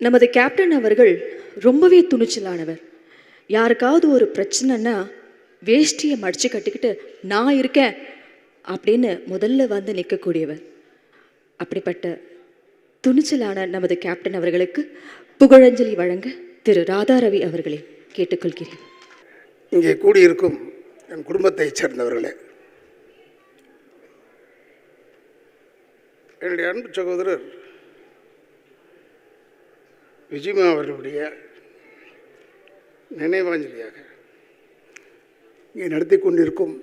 நமது கேப்டன் அவர்கள் ரொம்பவே துணிச்சலானவர். யாருக்காவது ஒரு பிரச்சனைன்னா வேஷ்டியை மடித்து கட்டிக்கிட்டு நான் இருக்கேன் அப்படின்னு முதல்ல வந்து நிற்கக்கூடியவர் அப்படிப்பட்ட துணிச்சலான நமது கேப்டன் அவர்களுக்கு புகழஞ்சலி வழங்க திரு ராதாரவி அவர்களை கேட்டுக்கொள்கிறேன். இங்கே கூடியிருக்கும் என் குடும்பத்தைச் சேர்ந்தவர்களே என்னுடைய அன்பு சகோதரர் விஜயமா அவர்களுடைய நினைவாஞ்சலியாக இங்கே நடத்தி கொண்டிருக்கும்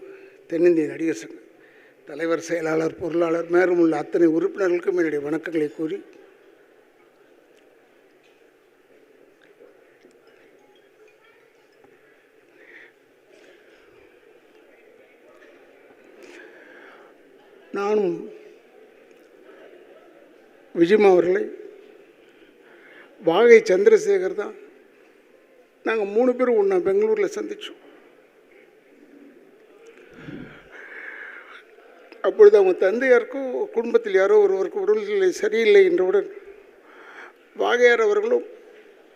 தென்னிந்திய நடிகர் சங்க தலைவர் செயலாளர் பொருளாளர் மேலும் உள்ள அத்தனை உறுப்பினர்களுக்கும் என்னுடைய வணக்கங்களை கூறி நானும் விஜயம் அவர்களை வாகை சந்திரசேகர் தான். நாங்கள் மூணு பேரும் ஒன்றா பெங்களூரில் சந்தித்தோம் அப்பொழுது அவங்க தந்தையாருக்கும் குடும்பத்தில் யாரோ ஒருவருக்கு உடல்நிலை சரியில்லை என்றவுடன் வாகையார் அவர்களும்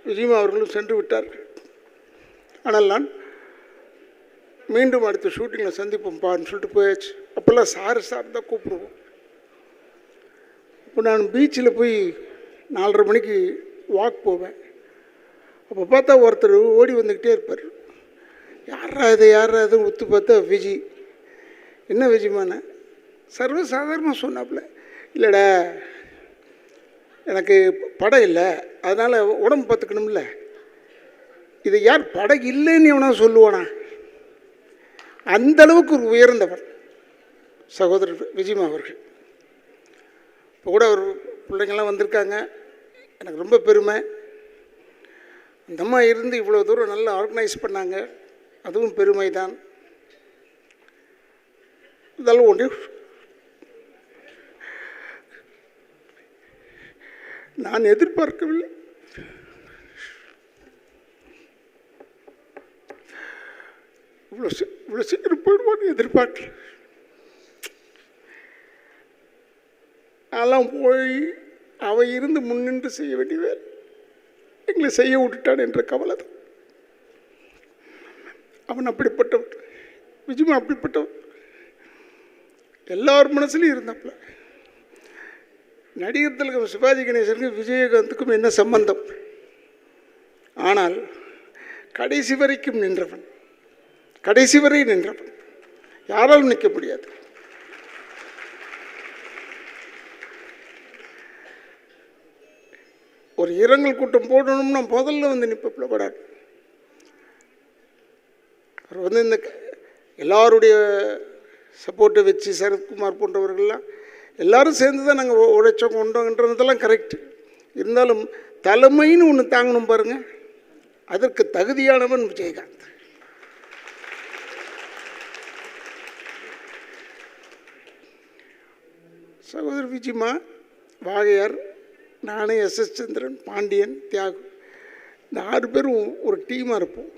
விஜயமா அவர்களும் சென்று விட்டார்கள். ஆனால் நான் மீண்டும் அடுத்த ஷூட்டிங்கில் சந்திப்போம் பான்னு சொல்லிட்டு போயாச்சு. அப்போல்லாம் சார் சார் தான் கூப்பிடுவோம். இப்போ நான் பீச்சில் போய் நாலரை மணிக்கு வாக் போவேன். அப்போ பார்த்தா ஒருத்தர் ஓடி வந்துக்கிட்டே இருப்பார். யாரா இது யாரா இதுன்னு ஒத்து பார்த்தா விஜி. என்ன விஜிமான சர்வசாதாரணமாக சொன்னாப்புல. இல்லைடா எனக்கு படம் இல்லை. அதனால் உடம்பு பார்த்துக்கணும்ல. இது யார் படம் இல்லைன்னு எவனா சொல்லுவானா? அந்த அளவுக்கு ஒரு உயர்ந்தவர். சகோதரர் விஜயமா அவர்கள். இப்போ கூட அவர் பிள்ளைங்கள்லாம் வந்திருக்காங்க. எனக்கு ரொம்ப பெருமை. இந்த அம்மா இருந்து இவ்வளோ தூரம் நல்லா ஆர்கனைஸ் பண்ணாங்க. அதுவும் பெருமை தான் இதெல்லாம் ஒன்று நான் எதிர்பார்க்கவில்லை. இவ்வளோ இவ்வளோ சீக்கிரம் போயிடுவான்னு எதிர்பார்க்கல. அதெல்லாம் போய் அவ இருந்து முன்னின்று செய்ய வேண்டிய வேலை எங்களை செய்ய விட்டுட்டான் என்ற கவலை தான். அவன் அப்படிப்பட்டவன். விஜயமா அப்படிப்பட்டவன். எல்லார் மனசுலையும் இருந்தாப்புல நடிகர் திலகம் சிவாஜி கணேசனுக்கும் விஜயகாந்துக்கும் என்ன சம்பந்தம்? ஆனால் கடைசி வரைக்கும் நின்றவன். கடைசி வரை நின்றவன். யாராலும் நிற்க முடியாது. ஒரு இரங்கல் கூட்டம் போடணும்னா முதல்ல வந்து நிற்பில் படார் அவர் வந்து இந்த க- எல்லாருடைய சப்போர்ட்டை வச்சு சரத்குமார் போன்றவர்கள்லாம் எல்லாரும் சேர்ந்து தான் நாங்கள் உழைச்சோம் கொண்டோங்கன்றதெல்லாம் கரெக்டு இருந்தாலும் தலைமைன்னு ஒன்று தாங்கணும் பாருங்கள் அதற்கு தகுதியானவன் விஜயகாந்த். சகோதரர் விஜயமா வாகையார் நானே எஸ் எஸ் சந்திரன் பாண்டியன் தியாகு. இந்த ஆறு பேரும் ஒரு டீமாக இருப்போம்.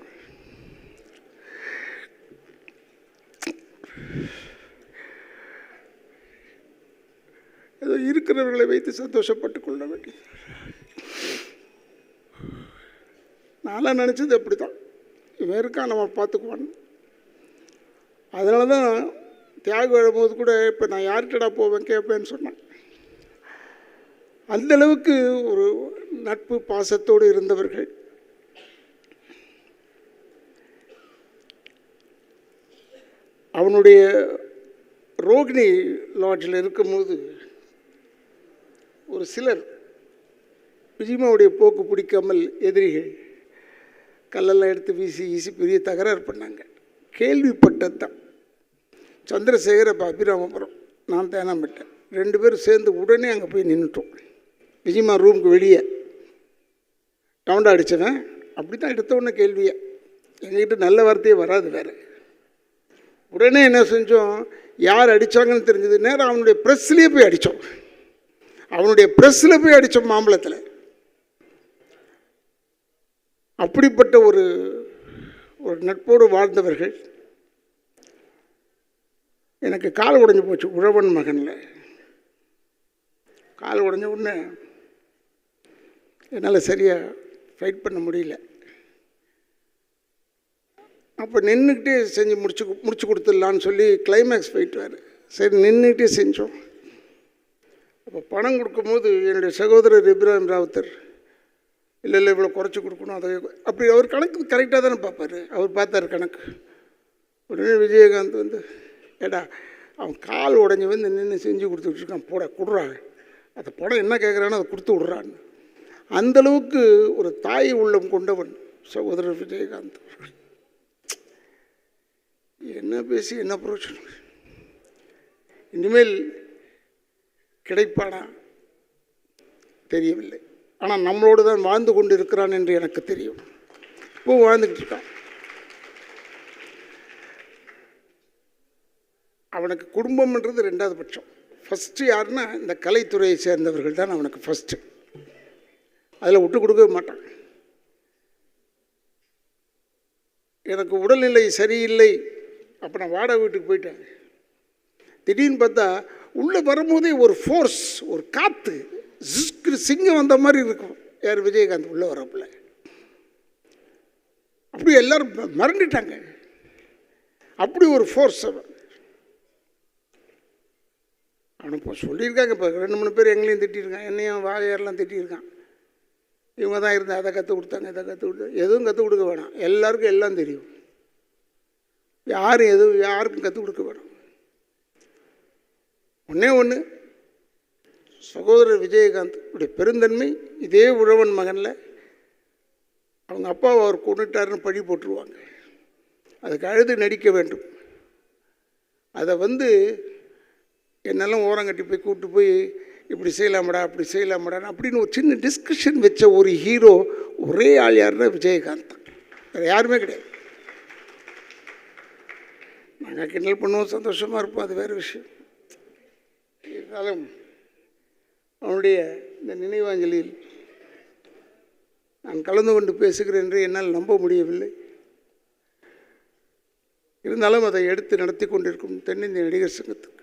ஏதோ இருக்கிறவர்களை வைத்து சந்தோஷப்பட்டு கொள்ள வேண்டிய நான்லாம் நினச்சது அப்படி தான் இவன் இருக்கான் நம்ம பார்த்துக்குவான். அதனால தான் தியாகம் எழும்போது கூட இப்போ நான் யார்கிட்டடா போவேன் கேட்பேன்னு சொன்னேன். அந்தளவுக்கு ஒரு நட்பு பாசத்தோடு இருந்தவர்கள். அவனுடைய ரோகிணி லாட்ஜில் இருக்கும்போது ஒரு சிலர் விஜயமாவுடைய போக்கு பிடிக்காமல் எதிரிகள் கல்லெல்லாம் எடுத்து வீசி வீசி பெரிய தகராறு பண்ணாங்க. கேள்விப்பட்டது தான் சந்திரசேகர் அப்போ அபிராமபுரம் நான் தேனாம்பட்டேன் ரெண்டு பேரும் சேர்ந்து உடனே அங்கே போய் நின்றுட்டோம் விஜயமா ரூமுக்கு வெளியே. டவுண்டா அடித்தவன் அப்படி தான் எடுத்த உடனே கேள்வியை. எங்ககிட்ட நல்ல வார்த்தையே வராது வேறு. உடனே என்ன செஞ்சோம்? யார் அடித்தாங்கன்னு தெரிஞ்சது நேரம் அவனுடைய ப்ரெஸ்லேயே போய் அடித்தோம் அவனுடைய ப்ரெஸ்ஸில் போய் அடித்தோம் மாம்பழத்தில். அப்படிப்பட்ட ஒரு ஒரு நட்போடு வாழ்ந்தவர்கள். எனக்கு கால் உடஞ்சி போச்சு உழவன் மகனில். கால் உடஞ்ச உடனே என்னால் சரியாக ஃபைட் பண்ண முடியல. அப்போ நின்றுக்கிட்டே செஞ்சு முடிச்சு முடிச்சு கொடுத்துடலான்னு சொல்லி கிளைமேக்ஸ் போயிட்டுவார். சரி நின்றுக்கிட்டே செஞ்சோம். அப்போ பணம் கொடுக்கும்போது என்னுடைய சகோதரர் இப்ராஹிம் ராவுத்தர் இல்லை இல்லை இவ்வளோ குறைச்சி கொடுக்கணும் அதை அப்படி அவர் கணக்கு கரெக்டாக தானே பார்ப்பார். அவர் பார்த்தாரு கணக்கு. உடனே விஜயகாந்த் வந்து ஏடா அவன் கால் உடஞ்சி வந்து நின்று செஞ்சு கொடுத்துட்ருக்கான் போட கொடுறான் அந்த படம் என்ன கேட்குறானோ அதை கொடுத்து விட்றான்னு. அந்தளவுக்கு ஒரு தாய் உள்ளம் கொண்டவன் சகோதரர் விஜயகாந்த் அவர்கள். என்ன பேசி என்ன பிரயோஜனம்? இனிமேல் கிடைப்பானா? தெரியவில்லை. ஆனால் நம்மளோடு தான் வாழ்ந்து கொண்டு இருக்கிறான் என்று எனக்கு தெரியும். இப்போ வாழ்ந்துக்கிட்டு இருக்கான். அவனுக்கு குடும்பம்ன்றது ரெண்டாவது பட்சம். ஃபஸ்ட்டு யாருன்னா இந்த கலைத்துறையை சேர்ந்தவர்கள் தான் அவனுக்கு ஃபஸ்ட்டு அதில் விட்டு கொடுக்கவே மாட்டான். எனக்கு உடல்நிலை சரியில்லை அப்போ நான் வாடகை வீட்டுக்கு போயிட்டேன். திடீர்னு பார்த்தா உள்ளே வரும்போதே ஒரு ஃபோர்ஸ் ஒரு காற்று ஜிஸ்க்கு சிங்கம் வந்த மாதிரி இருக்கும். யார் விஜயகாந்த் உள்ளே வரப்பில் அப்படி எல்லாரும் ம- மறந்துட்டாங்க. அப்படி ஒரு ஃபோர்ஸ் அவன். அவனை இப்போ சொல்லியிருக்காங்க இப்போ ரெண்டு மூணு பேர் எங்களையும் திட்டியிருக்கான் என்னையும் வாழையாரெலாம் திட்டியிருக்கான். இவங்க தான் இருந்தால் அதை கற்றுக் கொடுத்தாங்க இதை கற்றுக் கொடுத்தாங்க எதுவும் கற்றுக் கொடுக்க வேணாம். எல்லாருக்கும் எல்லாம் தெரியும். யாரும் எதுவும் யாருக்கும் கற்றுக் கொடுக்க வேணாம். ஒன்றே ஒன்று சகோதரர் விஜயகாந்த் உடைய பெருந்தன்மை இதே உழவன் மகனில் அவங்க அப்பாவை அவர் கொண்டுட்டாருன்னு பழி போட்டுருவாங்க. அதுக்கு அழுது நடிக்க வேண்டும். அதை வந்து என்னெல்லாம் ஓரங்கட்டி போய் கூப்பிட்டு போய் இப்படி செய்யலாமடா அப்படி செய்யலாமடா அப்படின்னு ஒரு சின்ன டிஸ்கஷன் வச்ச ஒரு ஹீரோ ஒரே ஆள் யாருன்னா விஜயகாந்த். வேறு யாருமே கிடையாது. நாங்கள் கிண்டல் பண்ணுவோம் சந்தோஷமாக இருப்போம் அது வேறு விஷயம். இருந்தாலும் அவனுடைய இந்த நினைவாஞ்சலியில் நான் கலந்து கொண்டு பேசுகிறேன் என்று என்னால் நம்ப முடியவில்லை. இருந்தாலும் அதை எடுத்து நடத்தி கொண்டிருக்கும் தென்னிந்திய நடிகர் சங்கத்துக்கு.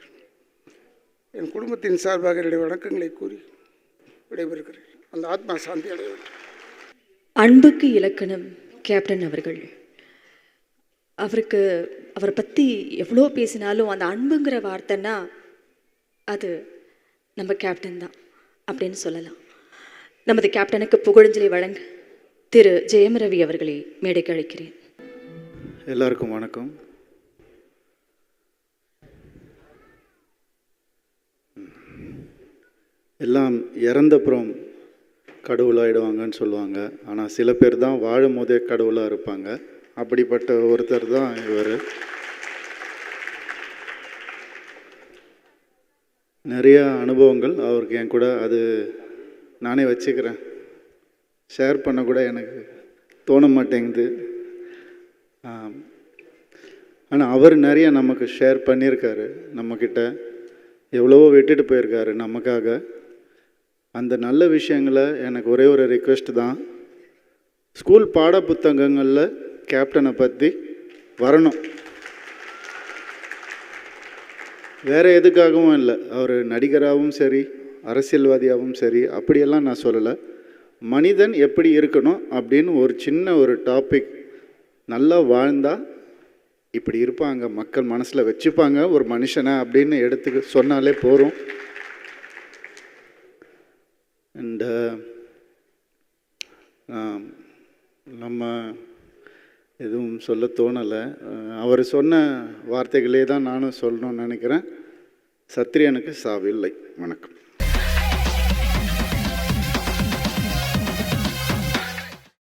என் குடும்பத்தின் சார்பாக என்னுடைய வணக்கங்களை கூறி விடைபெறுகிறேன். அந்த ஆத்மா சாந்தி அடைய அன்புக்கு இலக்கணம் கேப்டன் அவர்கள். அவருக்கு அவரை பற்றி எவ்வளோ பேசினாலும் அந்த அன்புங்கிற வார்த்தைன்னா அது நம்ம கேப்டன் தான் அப்படின்னு சொல்லலாம். நமது கேப்டனுக்கு புகழஞ்சலி வழங்க திரு ஜெயம் ரவி அவர்களை மேடைக்கு அழைக்கிறேன். எல்லாருக்கும் வணக்கம். எல்லாம் இறந்தப்புறம் கடவுளாயிடுவாங்கன்னு சொல்லுவாங்க. ஆனால் சில பேர் தான் வாழும் போதே கடவுளாக இருப்பாங்க. அப்படிப்பட்ட ஒருத்தர் தான் இவர். நிறையா அனுபவங்கள் அவருக்கு என் கூட. அது நானே வச்சுக்கிறேன். ஷேர் பண்ண கூட எனக்கு தோண மாட்டேங்குது. ஆனால் அவர் நிறைய நமக்கு ஷேர் பண்ணியிருக்காரு. நம்மக்கிட்ட எவ்வளவோ விட்டுட்டு போயிருக்காரு நமக்காக. அந்த நல்ல விஷயங்களை எனக்கு ஒரே ஒரு ரிக்வெஸ்ட் தான். ஸ்கூல் பாட புத்தகங்களில் கேப்டனை பற்றி வரணும். வேறு எதுக்காகவும் இல்லை. அவர் நடிகராகவும் சரி அரசியல்வாதியாகவும் சரி அப்படியெல்லாம் நான் சொல்லலை. மனிதன் எப்படி இருக்கணும் அப்படின்னு ஒரு சின்ன ஒரு டாபிக் நல்லா வாழ்ந்தால் இப்படி இருப்பாங்க மக்கள் மனசில் வச்சுப்பாங்க ஒரு மனுஷனை அப்படின்னு எடுத்துக்க சொன்னாலே போகிறோம் அண்ட் uh, நம்ம எதுவும் சொல்ல தோணலை. அவர் சொன்ன வார்த்தைகளே தான் நானும் சொல்லணும்னு நினைக்கிறேன். சத்திரியனுக்கு சாவில்லை. வணக்கம்.